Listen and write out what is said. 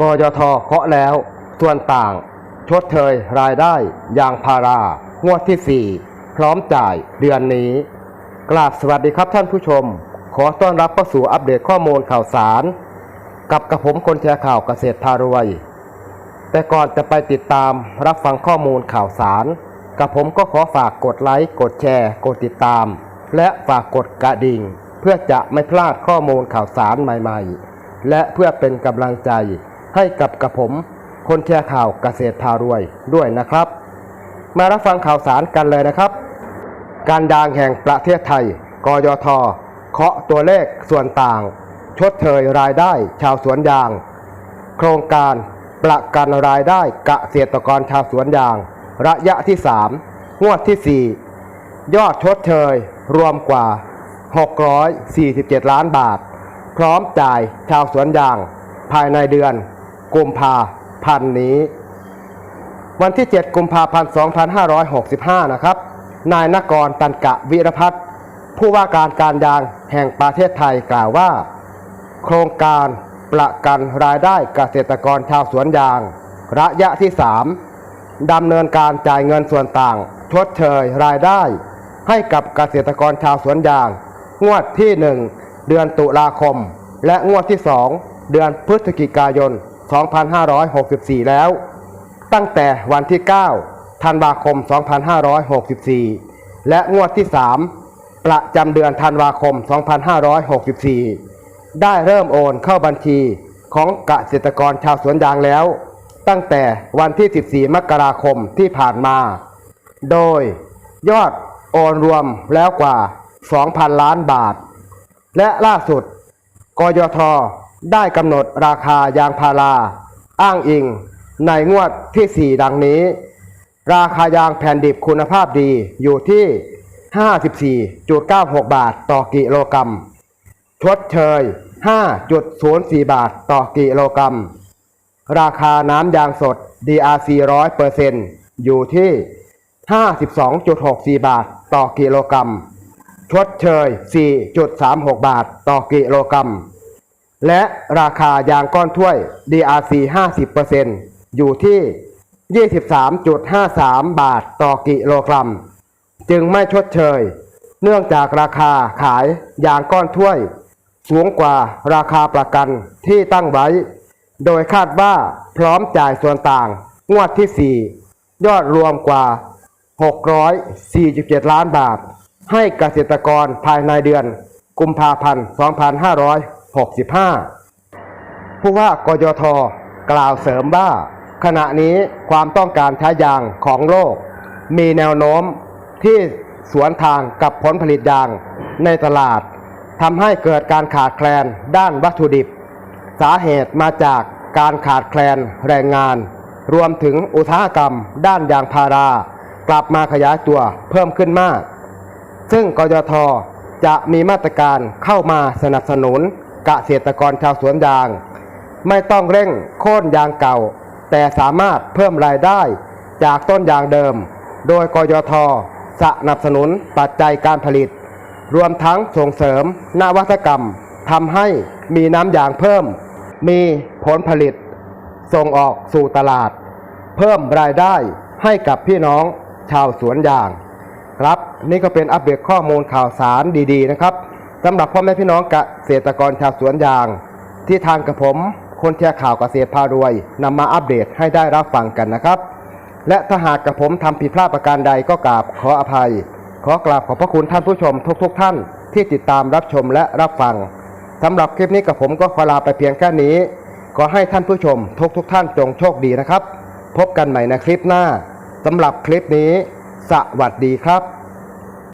กยทเคาะแล้ว ส่วนต่าง ชดเชยรายได้ยางพารางวดที่ 4 พร้อมจ่ายเดือนนี้ กราบสวัสดีครับท่านผู้ชม ขอต้อนรับเข้าสู่อัปเดตข้อมูลข่าวสาร กับกระผมคนแชร์ข่าวเกษตรพารวย แต่ก่อนจะไปติดตามรับฟังข้อมูลข่าวสารกับผมก็ขอฝากกดไลค์กดแชร์ กดติดตาม และฝากกดกระดิ่ง เพื่อจะไม่พลาดข้อมูลข่าวสารใหม่ ๆ และเพื่อเป็นกำลังใจ ให้กับกระผม คนแชร์ข่าวเกษตรพารวยด้วยนะครับ มารับฟังข่าวสารกันเลยนะครับ การยางแห่งประเทศไทย กยทเคาะตัวเลขส่วนต่าง ชดเชยรายได้ชาวสวนยาง โครงการประกันรายได้เกษตรกรชาวสวนยาง ระยะที่ 3 งวดที่ 4 ยอดชดเชยรวมกว่า 647 ล้านบาท พร้อมจ่ายชาวสวนยาง ภายในเดือน กุมภาพันธ์นี้ วันที่ 7 กุมภาพันธ์ 2565 นะครับ นายนกรตันกะวิรพัฒน์ผู้ว่าการการยางแห่งประเทศไทยกล่าวว่า โครงการประกันรายได้เกษตรกรชาวสวนยาง ระยะที่ 3ดำเนินการจ่ายเงินส่วนต่างชดเชยรายได้ ให้กับเกษตรกรชาวสวนยาง งวดที่ 1 เดือนตุลาคม และงวดที่ 2 เดือนพฤศจิกายน 2564 แล้ว ตั้งแต่วันที่ 9 ธันวาคม 2564 และงวดที่ 3 ประจำเดือนธันวาคม 2564 ได้เริ่มโอนเข้าบัญชีของเกษตรกรชาวสวนยางแล้ว ตั้งแต่วันที่ 14 มกราคมที่ผ่านมา โดยยอดโอนรวมแล้วกว่า 2,000 ล้านบาท และล่าสุด กยท ได้กำหนดราคายางพารา อ้างอิง ในงวดที่ 4 ดังนี้ ราคายางแผ่นดิบคุณภาพดีอยู่ที่ 54.96 บาทต่อกิโลกรัมชดเชย 5.04 บาทต่อกิโลกรัม ราคาน้ำยางสด DRC 100%อยู่ที่ 52.64 บาทต่อกิโลกรัมชดเชย 4.36 บาทต่อกิโลกรัม และราคายางก้อนถ้วย DRC 50%อยู่ที่ 23.53 บาทต่อกิโลกรัม จึงไม่ชดเชย เนื่องจากราคาขายยางก้อนถ้วย สูงกว่าราคาประกันที่ตั้งไว้ โดยคาดว่าพร้อมจ่ายส่วนต่างงวดที่ 4 ยอดรวมกว่า 647 ล้านบาท ให้เกษตรกรภายในเดือน กุมภาพันธ์ 2565 ผู้ว่ากยทกล่าวเสริมว่า ขณะนี้ความต้องการใช้ยางของโลก มีแนวโน้มที่สวนทางกับผลผลิตยางในตลาดทำให้เกิดการขาดแคลนด้านวัตถุดิบ สาเหตุมาจากการขาดแคลนแรงงาน รวมถึงอุตสาหกรรม ด้านยางพารากลับมาขยายตัวเพิ่มขึ้นมาก ซึ่งกยทจะมีมาตรการเข้ามาสนับสนุน เกษตรกรชาวสวนยาง ไม่ต้องเร่งโค่นยางเก่า แต่สามารถเพิ่มรายได้จากต้นยางเดิม โดยกยทสนับสนุนปัจจัยการผลิต รวมทั้งส่งเสริมนวัตกรรมทำให้มีน้ำยางเพิ่ม มีผลผลิต ส่งออกสู่ตลาด เพิ่มรายได้ให้กับพี่น้องชาวสวนยาง ครับนี่ก็เป็นอัปเดตข้อมูลข่าวสารดีๆนะครับ สำหรับพ่อแม่พี่น้องเกษตรกรชาวสวนยาง ที่ทางกับผม คนแชร์ข่าวเกษตรพารวยนำมาอัปเดตให้ได้รับฟังกันนะครับ และถ้าหากกับผมทำผิดพลาดประการใดก็กราบขออภัย ขอกราบขอบพระคุณท่านผู้ชมทุกๆทท่าน ที่ติดตามรับชมและรับฟังสำหรับคลิปนี้กับผมก็ขอลาไปเพียงแค่นี้ ขอให้ท่านผู้ชมทุกๆทท่านจงโชคดีนะครับ พบกันใหม่ในคลิปหน้าสำหรับคลิปนี้ สวัสดีครับ